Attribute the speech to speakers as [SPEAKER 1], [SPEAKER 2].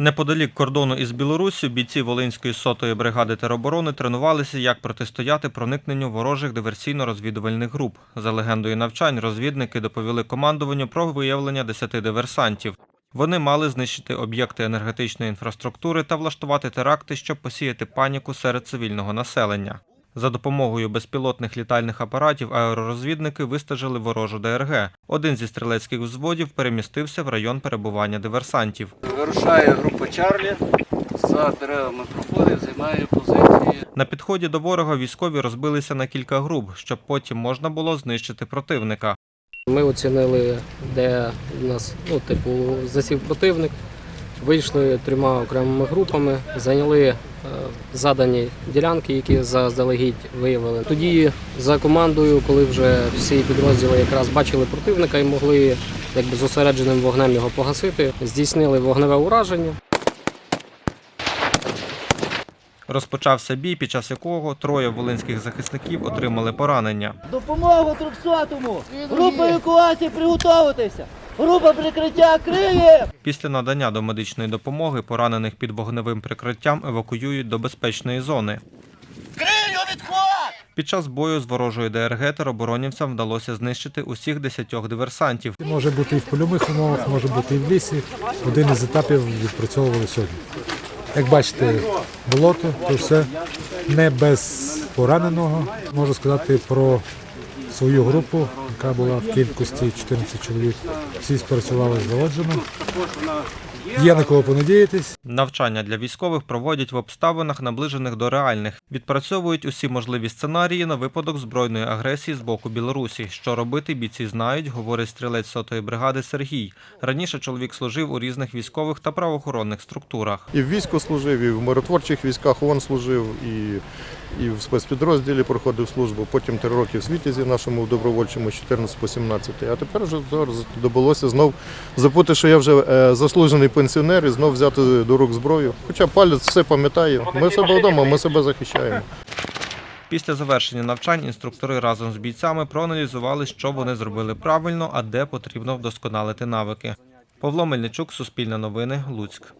[SPEAKER 1] Неподалік кордону із Білоруссю бійці Волинської сотої бригади тероборони тренувалися, як протистояти проникненню ворожих диверсійно-розвідувальних груп. За легендою навчань, розвідники доповіли командуванню про виявлення 10 диверсантів. Вони мали знищити об'єкти енергетичної інфраструктури та влаштувати теракти, щоб посіяти паніку серед цивільного населення. За допомогою безпілотних літальних апаратів аеророзвідники вистежили ворожу ДРГ. Один зі стрілецьких взводів перемістився в район перебування диверсантів.
[SPEAKER 2] Вирушає група Чарлі, за деревами проходить, займає позиції.
[SPEAKER 1] На підході до ворога військові розбилися на кілька груп, щоб потім можна було знищити противника.
[SPEAKER 3] Ми оцінили, де у нас ну, типу, засів противник. Вийшли трьома окремими групами, зайняли е, задані ділянки, які заздалегідь виявили. Тоді за командою, коли вже всі підрозділи якраз бачили противника і могли якби зосередженим вогнем його погасити, здійснили вогневе ураження.
[SPEAKER 1] Розпочався бій, під час якого троє волинських захисників отримали поранення.
[SPEAKER 4] Допомогу 300-му! Група евакуації приготуватися! Група прикриття криє!
[SPEAKER 1] Після надання до медичної допомоги поранених під вогневим прикриттям евакуюють до безпечної зони.
[SPEAKER 4] Крию відход!
[SPEAKER 1] Під час бою з ворожою ДРГ тероборонівцям вдалося знищити усіх десятьох диверсантів.
[SPEAKER 5] Може бути і в польових умовах, може бути і в лісі. Один із етапів відпрацьовували сьогодні. Як бачите, болото, то все не без пораненого. Можу сказати про свою групу, яка була в кількості 14 чоловік. Всі спрацювали злагоджено. Є на кого понадіятись.
[SPEAKER 1] Навчання для військових проводять в обставинах, наближених до реальних. Відпрацьовують усі можливі сценарії на випадок збройної агресії з боку Білорусі. Що робити, бійці знають, говорить стрілець сотої бригади Сергій. Раніше чоловік служив у різних військових та правоохоронних структурах.
[SPEAKER 6] І в війську служив, і в миротворчих військах ООН служив, і, і в спецпідрозділі проходив службу. Потім три роки в світязі нашому добровольчому з 14 по 17. А тепер вже зараз довелося знов забути, що я вже е, заслужений пенсіонер і знов взяти до рук зброю. Хоча палець все пам'ятає. Ми себе вдома, ми себе захищаємо.
[SPEAKER 1] Після завершення навчань інструктори разом з бійцями проаналізували, що вони зробили правильно, а де потрібно вдосконалити навики. Павло Мельничук, Суспільне новини, Луцьк.